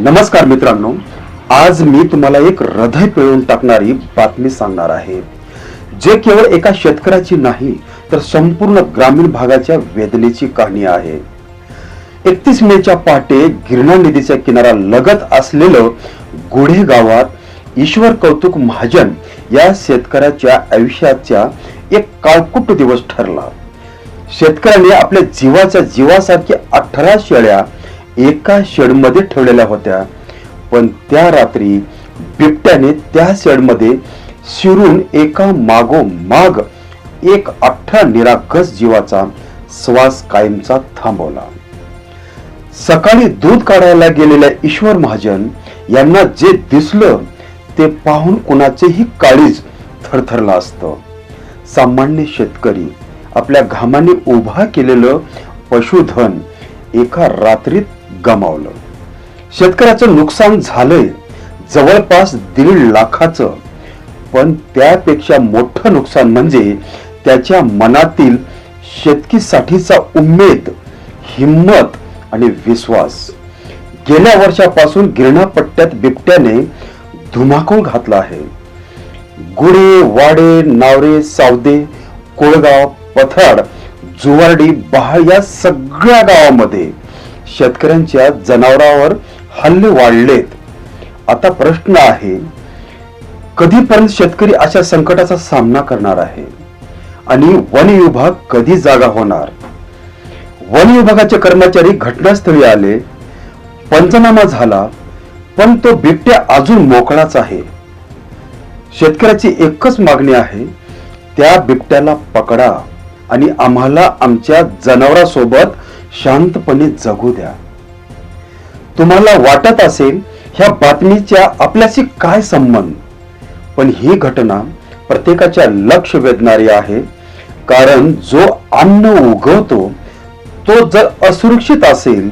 नमस्कार मित्रांनो आज मी तुम्हाला एक हृदय पिळून टाकणारी बातमी सांगणार आहे. जे केवळ एका शेतकऱ्याची नाही तर संपूर्ण ग्रामीण भागाच्या वेदनेची कहाणी आहे. एकतीस मेच्या पहाटे गिरणा नदीच्या किनारा लगत असलेलं गुढे गावात ईश्वर कौतुक महाजन या शेतकऱ्याच्या आयुष्याच्या एक काळकुट दिवस ठरला. शेतकऱ्याने आपल्या जीवाच्या जीवासारखी अठरा शेळ्या एका शेडमध्ये ठेवलेल्या होत्या. पण त्या रात्री बिबट्याने त्या शेडमध्ये शिरून एका मागोमाग एक अठरा निरागस जीवाचा श्वास कायमचा थांबवला. सकाळी दूध काढायला गेलेल्या ईश्वर महाजन यांना जे दिसलं ते पाहून कुणाचेही काळीज थरथरलं असतं. सामान्य शेतकरी आपल्या घामाने उभा केलेलं पशुधन एका रात्रीत गमावलं. शेतकऱ्याचं नुकसान झालंय जवळपास दीड लाखाचं. पण त्यापेक्षा मोठं नुकसान म्हणजे त्याच्या मनातील शेतकीसाठीचा उमेद हिम्मत आणि विश्वास. गेल्या वर्षापासून गिरणा पट्ट्यात बिबट्याने धुमाकूळ घातला आहे. गुडे वाडे नावरे सावदे कोळगाव पथराड जुवारडी बहा या सगळ्या गावामध्ये शेतकऱ्यांच्या जनावरांवर हल्ले वाढलेत. आता प्रश्न आहे कधीपर्यंत शेतकरी अशा संकटाचा सामना करणार आहे? आणि वन विभाग कधी जागा होणार? वन विभागाचे कर्मचारी घटनास्थळी आले पंचनामा झाला पण तो बिबट्या अजून मोकळाच आहे. शेतकऱ्याची एकच मागणी आहे त्या बिबट्याला पकडा आणि आम्हाला आमच्या जनावरांसोबत शांतपणे जगू द्या. तुम्हाला वाटत असेल ह्या बातमीच्या आपल्याशी काय संबंध? पण ही घटना प्रत्येकाच्या लक्ष वेधणारी आहे. कारण जो अन्न उगवतो तो जर असुरक्षित असेल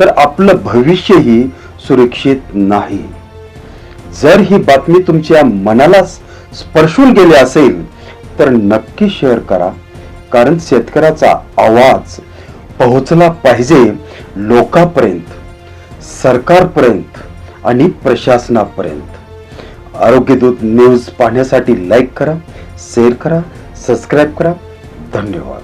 तर आपलं भविष्यही सुरक्षित नाही. जर ही बातमी तुमच्या मनाला स्पर्शून गेली असेल तर नक्की शेअर करा. कारण शेतकऱ्याचा आवाज पोहोचला पाहिजे लोकांपर्यंत सरकारपर्यंत आणि प्रशासनापर्यंत. आरोग्यदूत न्यूज पाहण्यासाठी लाईक करा शेअर करा सबस्क्राईब करा. धन्यवाद.